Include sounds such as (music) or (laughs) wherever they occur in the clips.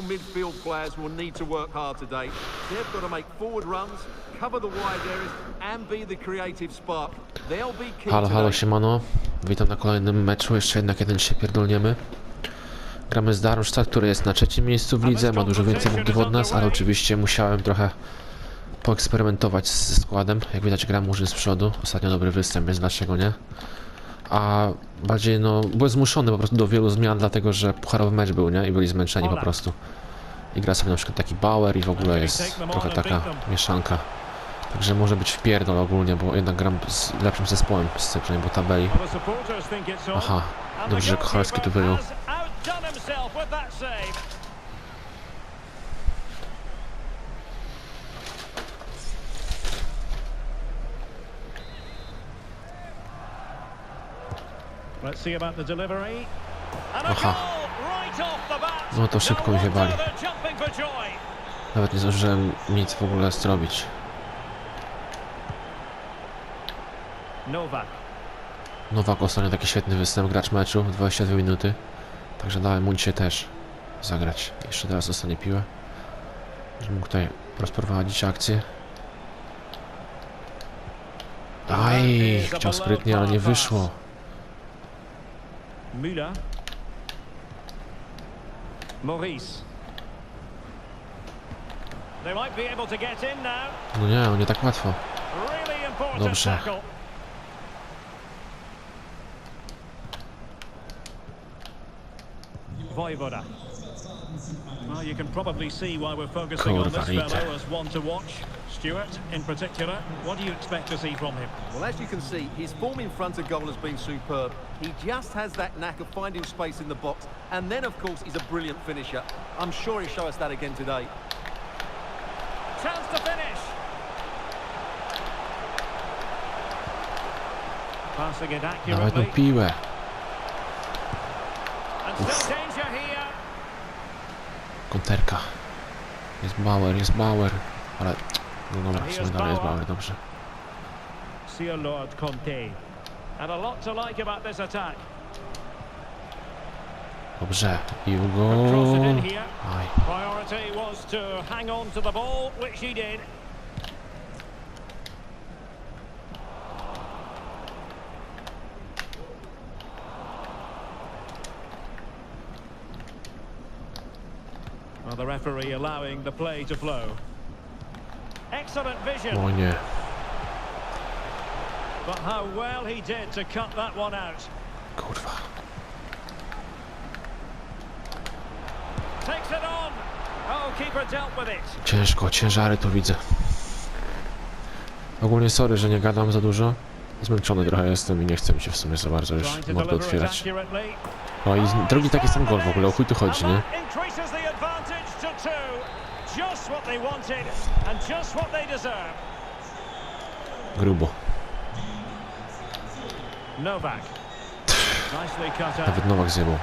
midfield players will need to work hard today. They've got to make forward runs, cover the wide areas, and be the creative spark. They'll be key Halo, halo, siemano. Witam na kolejnym meczu. Jeszcze jednak jeden się pierdolniemy. Gramy z Darmstadt, który jest na trzecim miejscu w lidze, ma dużo więcej punktów od nas, ale oczywiście musiałem trochę poeksperymentować ze składem. Jak widać gra murzy z przodu. Ostatnio dobry występ, więc dlaczego nie? A bardziej no, byłem zmuszony po prostu do wielu zmian, dlatego że pucharowy mecz był, nie? I byli zmęczeni po prostu. I gra sobie na przykład taki Bauer i w ogóle jest trochę taka mieszanka. Także może być wpierdol ogólnie, bo jednak gram z lepszym zespołem z przynajmniej po tabeli. Aha, dobrze, że Kochalski tu wyjął. has outdone himself with that save. Let's see about the delivery. And a Aha. No to szybko mi się bali. Nawet nie zdążyłem nic w ogóle zrobić. Novak. Nowak ostatnio taki świetny występ, gracz meczu, 22 minuty. Także dałem mu dzisiaj też zagrać. Jeszcze teraz dostanie piłę. Żeby mógł tutaj rozprowadzić akcję. Aj, chciał sprytnie, ale nie wyszło. Müller. Maurice. They might be able to get in now. No nie, no nie tak łatwo. Dobrze. tackle. Voivoda. Well, you can probably see why we're focusing on this fellow as one to watch. Stuart, in particular, what do you expect to see from him? Well, as you can see, his form in front of goal has been superb. He just has that knack of finding space in the box. And then, of course, he's a brilliant finisher. I'm sure he'll show us that again today. Chance to finish. Passing it Dawaj tą accurately. piłę. And still danger here. Konterka. Jest Bauer, jest Bauer. Ale... No dobra, w sumie dalej jest Bauer, dobrze. Sir Lord Conte. And a lot to like about this attack. Dobrze. I gol. Aj. Priority was to hang on to the ball, which he did. Well, the referee allowing the play to flow. Excellent vision, O nie. but how well he did to cut that one out. Kurwa. Takes it on. Oh, keeper dealt with it. Ciężko, ciężary tu widzę. Ogólnie sorry, że nie gadam za dużo. Zmęczony trochę jestem i nie chcę mi się w sumie za bardzo już to mordę otwierać. No i drugi taki sam gol w ogóle, o chuj tu chodzi, nie? Grubo. Novak. Nicely cut out. Nawet Nowak zjebał.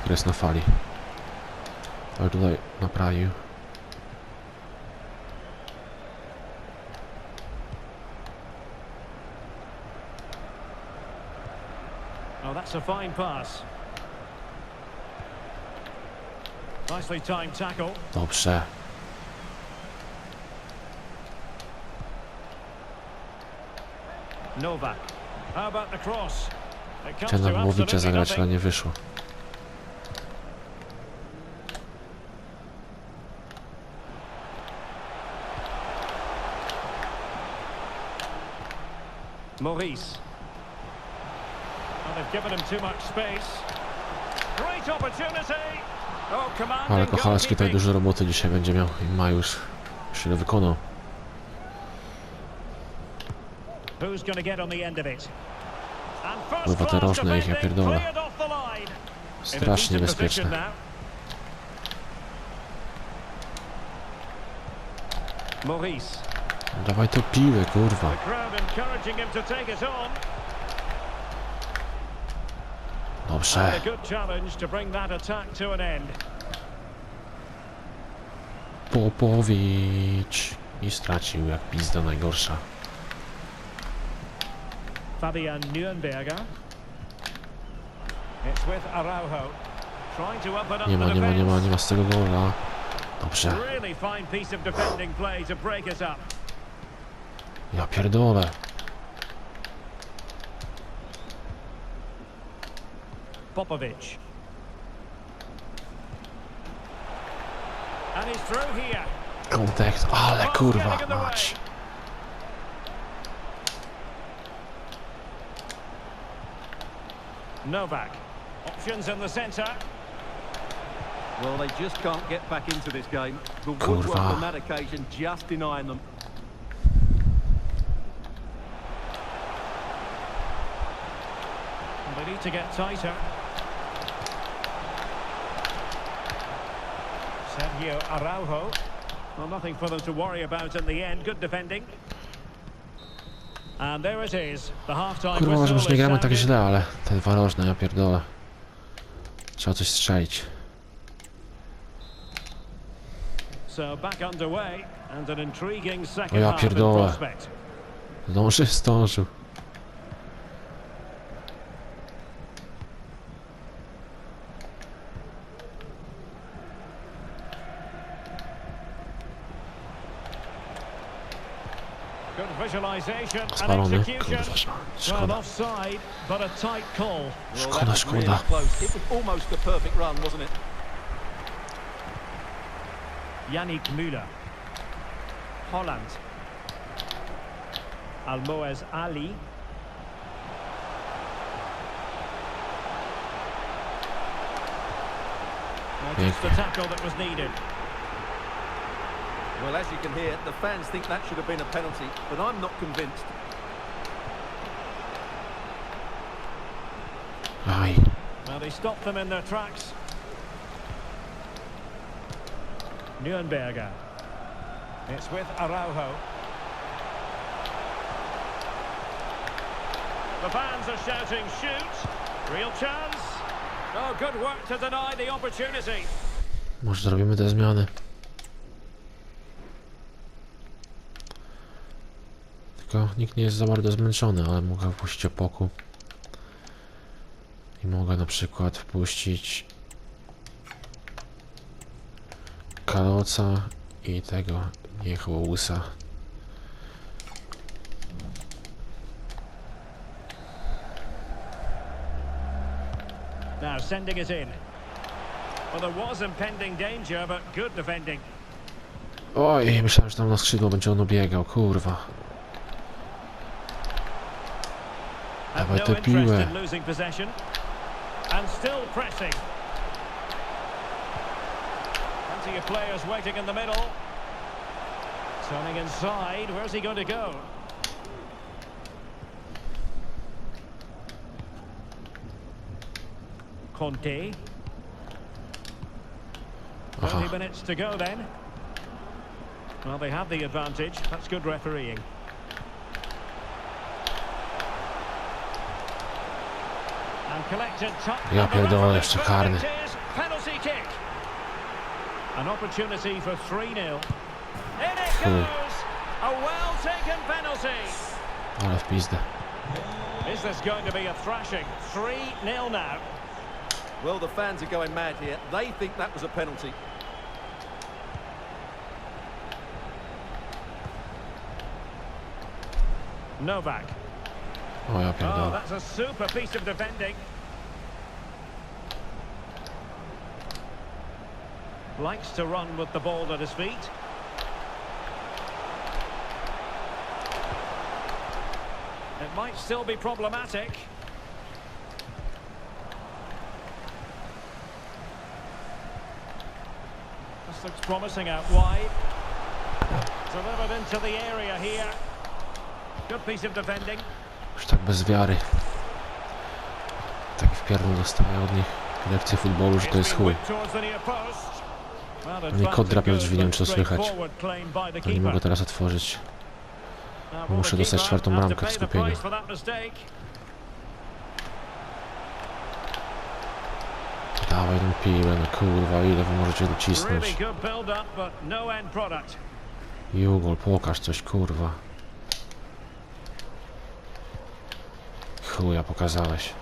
Który jest na fali. Ale tutaj naprawił. Oh, that's a fine pass. Dobrze. Chciałem to na Mowicza absolutely zagrać, ale nie wyszło. Maurice. Oh, they've given him too much space. Great opportunity. Ale Kochalski tutaj dużo roboty dzisiaj będzie miał i ma już. Już ile wykonał. Kurwa, te rożne ich, ja pierdolę. Strasznie decent position bezpieczne. now. Maurice. Dawaj to piłę, kurwa. The crowd encouraging him to take it on. Dobrze. And a good challenge to bring that attack to an end. Popowicz. I stracił jak pizda najgorsza. Fabian Nürnberger. Nie ma, nie ma, nie ma, nie ma z tego gola. Dobrze. Ja pierdolę. Popovic. And he's through here. Kontakt, ale kurwa mać. Novak. Options in the centre. Well, they just can't get back into this game. The Kurwa. woodwork on that occasion just denying them. They need to get tighter. Sergio Araujo. Well, nothing for them to worry about in the end. Good defending. And there it is. The half-time Kurwa, może już nie gramy tak źle, ale te dwa rożne, ja pierdolę. Trzeba coś strzelić. So back underway and an intriguing second half in prospect. Zdąży, (laughs) zdążył. Visualization and Spalony. execution. Kurwa, Well, offside, but a tight call. Well, Szkoda, that really close. It was almost a perfect run, wasn't it? Yannick Müller. Holland. Almoez Ali. Well, just the tackle that was needed. Well, as you can hear, the fans think that should have been a penalty, but I'm not convinced. Aj. Well, they stopped them in their tracks. Nürnberger. It's with Araujo. The fans are shouting, shoot! Real chance! Oh, good work to deny the opportunity. Może zrobimy te zmiany. Tylko nikt nie jest za bardzo zmęczony, ale mogę wpuścić opoku. I mogę na przykład wpuścić Kaloca i tego Niechłołusa. Now sending it in. Well, there was impending danger, but good defending. Oj, myślałem, że tam na skrzydło będzie on obiegał, kurwa. Pressing. Plenty of players waiting in the middle. Turning inside, where's he going to go? Conte. 30 Aha. minutes to go then. Well, they have the advantage. That's good refereeing. Ja and the pierdolę, referee's jeszcze karny. Penalty kick. An opportunity for 3-0. In it Chuj. goes. A well taken penalty. Ale w pizdę. Is this going to be a thrashing? 3-0 now. Well, the fans are going mad here. They think that was a penalty. Novak. O ja Oh, pierdolę. Oh, that's a super piece of defending. Likes to run with the ball at his feet. It might still be problematic. This looks promising out wide. Delivered into the area here. Good piece of defending. Już tak bez wiary. Taki wpierdol dostaję od nich lekcje futbolu, że to jest chuj. Nie kot drapie w drzwi, nie wiem, czy to słychać. No nie mogę teraz otworzyć. Muszę dostać czwartą bramkę w skupieniu. Dawaj tą piłę, no kurwa, ile wy możecie docisnąć. Jugol, pokaż coś, kurwa. Chuja pokazałeś.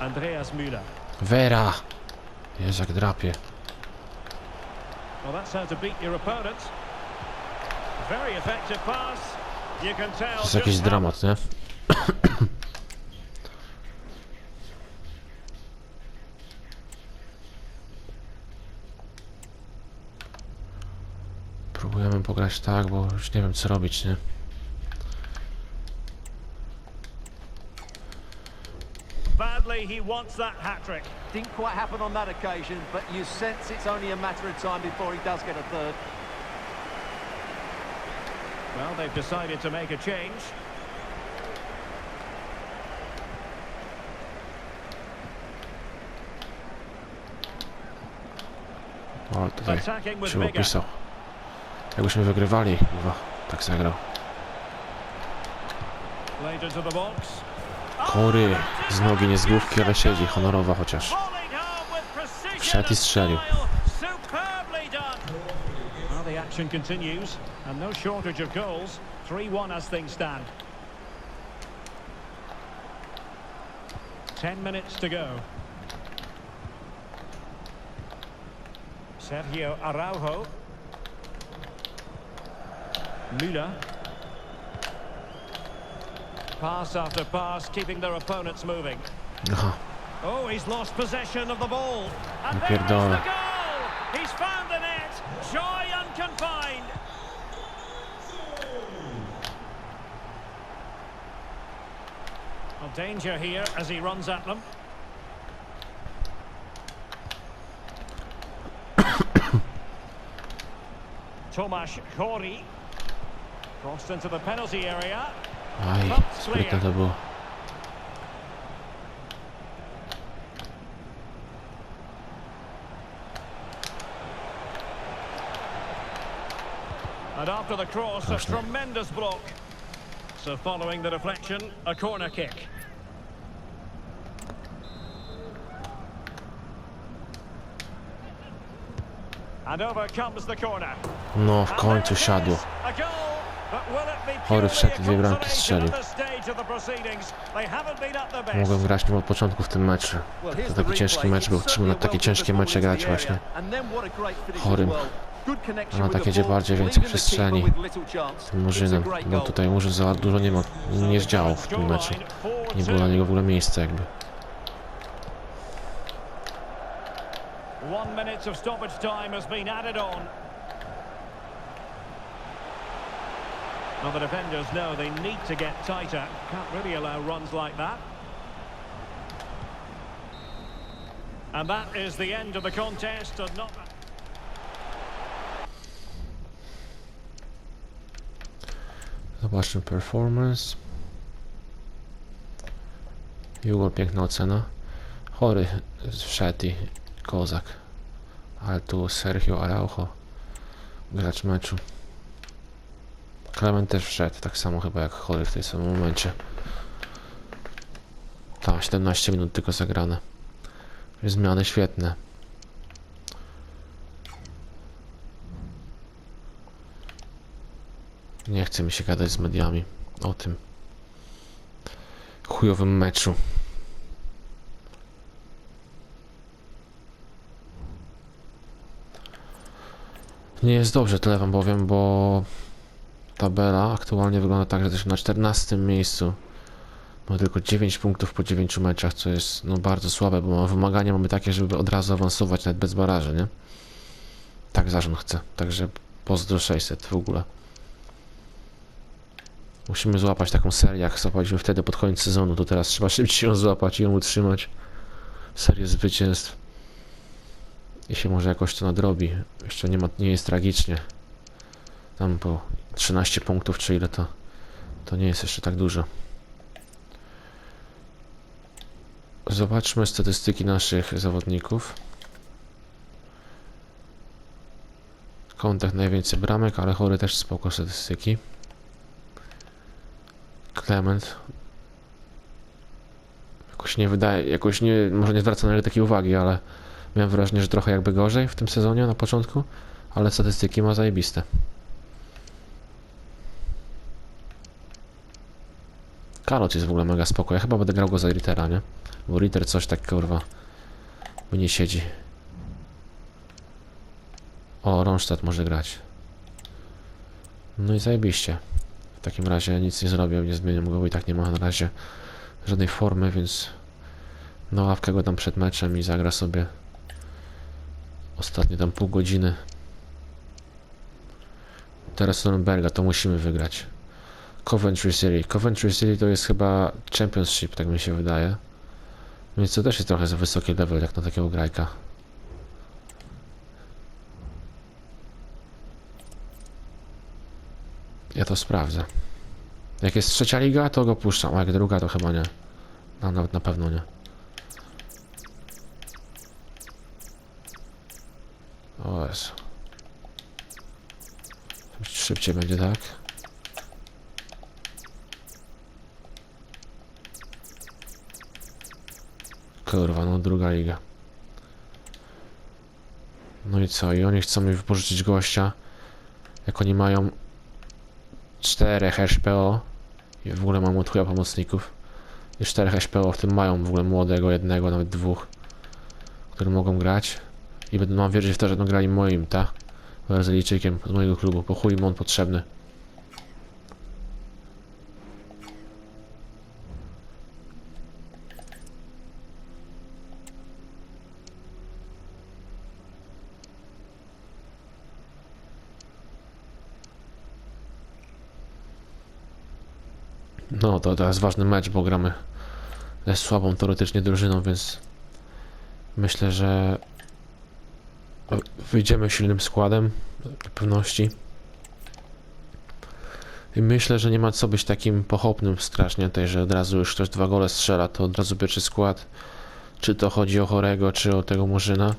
Andreas Müller. Vera! Jezu, jak drapie. Well, that's how to beat your opponent. Very effective pass. You can tell. To jest jakiś dramat, nie? (coughs) Próbujemy pograć tak, bo już nie wiem co robić, nie? Badly, he wants that hat trick. Didn't quite happen on that occasion, but you sense it's only a matter of time before he does get a third. Well, they've decided to make a change. O, tutaj Attacking with się opisał. Jakbyśmy wygrywali, chyba tak zagrał. Laid into the box. Kory z nogi, nie z główki, ale siedzi, honorowa chociaż. Wszedł i strzelił. action continues, no shortage of goals. 3-1 as things stand. Ten minutes to go. Sergio Araujo. Müller. Pass after pass, keeping their opponents moving. Aha, Oh, he's lost possession of the ball. And there is the goal! He's found the net. Joy unconfined. Well, danger here as he runs at them. (coughs) Tomasz Kori. Crossed into the penalty area. Aj, sprytne to było. And after the cross, a tremendous block. So following the deflection, a corner kick. And over comes the corner. No, w And końcu there it siadło. a goal. Chory wszedł, dwie bramki strzelił. Mogłem grać nim od początku w tym meczu. To taki ciężki mecz był. Trzeba na takie ciężkie mecze grać właśnie. Chorym. the takie, gdzie bardziej więcej przestrzeni. It's a Murzynem, goal. tutaj Murzyn za dużo nie ma, nie zdziałał w tym meczu. Nie było dla niego w ogóle miejsca jakby. One minute of stoppage time has been added on. Now the defenders know they need to get tighter. Can't really allow runs like that. And that is the end of the contest. And not... Zobaczmy performance. Jugol, piękna ocena. Chory wszedł kozak. Ale tu Sergio Araujo, gracz meczu. Clement też wszedł, tak samo chyba jak chory w tej samym momencie. Tak, 17 minut tylko zagrane. Zmiany świetne. Nie chce mi się gadać z mediami o tym chujowym meczu. Nie jest dobrze, tyle wam powiem, bo tabela aktualnie wygląda tak, że jesteśmy na 14 miejscu. Mamy tylko 9 punktów po 9 meczach, co jest no, bardzo słabe, bo wymagania mamy takie, żeby od razu awansować nawet bez baraży, nie? Tak zarząd chce, także pozdro 600 w ogóle. Musimy złapać taką serię, jak złapaliśmy wtedy pod koniec sezonu, to teraz trzeba szybciej ją złapać i ją utrzymać. Serię zwycięstw. I się może jakoś to nadrobi. Jeszcze nie, ma, nie jest tragicznie. Tam po 13 punktów, czy ile to, to nie jest jeszcze tak dużo. Zobaczmy statystyki naszych zawodników. Kontakt najwięcej bramek, ale chory też spoko statystyki. Clement. Jakoś nie wydaje, jakoś nie, może nie zwraca na niego takiej uwagi, ale miałem wrażenie, że trochę jakby gorzej w tym sezonie na początku, ale statystyki ma zajebiste. Karot jest w ogóle mega spoko. Ja chyba będę grał go za Rittera, nie? Bo Ritter coś tak kurwa mi nie siedzi. O, Ronstadt może grać. No i zajebiście. W takim razie nic nie zrobię, nie zmieniam go, bo i tak nie ma na razie żadnej formy, więc na ławkę go tam przed meczem i zagra sobie ostatnie tam pół godziny. Teraz Nürnberga to musimy wygrać. Coventry City. Coventry City to jest chyba Championship, tak mi się wydaje. Więc to też jest trochę za wysoki level jak na takiego grajka. Ja to sprawdzę. Jak jest trzecia liga, to go puszczam, a jak druga, to chyba nie. No, nawet na pewno nie. O Jezu. Szybciej będzie, tak? Kurwa, no druga liga. No i co? I oni chcą mi wypożyczyć gościa. Jak oni mają 4 HPO i w ogóle mam od chuja pomocników. I 4 HPO, w tym mają w ogóle młodego, jednego, nawet dwóch, którzy mogą grać. I będę mam wierzyć w to, że będą grali moim, tak? Brazylijczykiem z mojego klubu. Po chuj on potrzebny. To teraz ważny mecz, bo gramy ze słabą teoretycznie drużyną, więc myślę, że wyjdziemy silnym składem, do pewności. I myślę, że nie ma co być takim pochopnym strasznie tutaj, że od razu już ktoś dwa gole strzela, to od razu pierwszy skład. Czy to chodzi o Chorego, czy o tego Murzyna.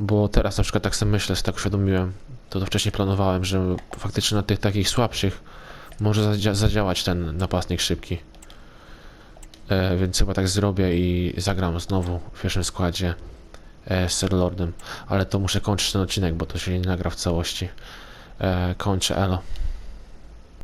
Bo teraz na przykład tak sobie myślę, tak uświadomiłem, to to wcześniej planowałem, że faktycznie na tych takich słabszych może zadzia zadziałać ten napastnik szybki. E, więc chyba tak zrobię i zagram znowu w pierwszym składzie e, z Lordem. Ale to muszę kończyć ten odcinek, bo to się nie nagra w całości. E, kończę, elo.